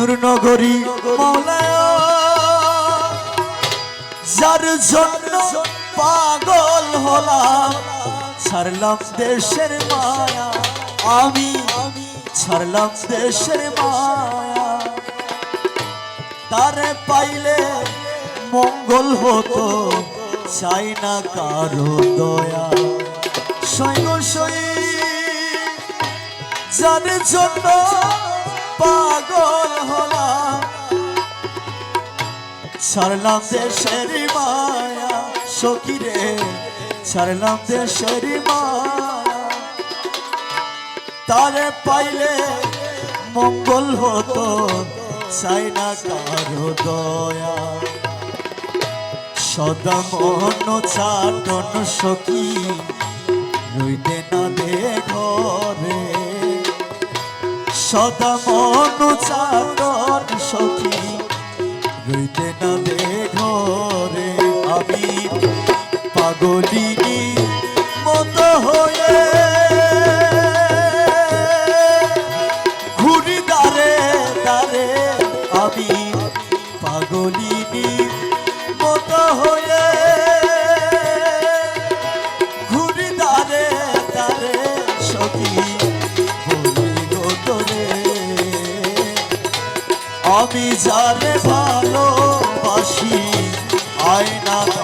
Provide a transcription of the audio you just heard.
নূরনগরী যার জন্য পাগল হলাম, ছাড়লাম দেশের মায়া। আমি ছাড়লাম দেশের মায়া। তারে পাইলে মঙ্গল হতো, চাই না কারও দয়া। সৈন্য সই, যার জন্য পাগল ছাড়লাম দেশের মায়া। দেশের তারে পাইলে মঙ্গল হতো, চাই না কারও দয়া। সদা মন চাটন সখী, রইতে না দে সদা মন চাটন পাগলিনী মতো হয়ে ঘুরি দারে দারে আমি পাগলিনী মতো হয়ে ঘুরি দারে দারে সখী আমি যারে ভালোবাসি, আয়না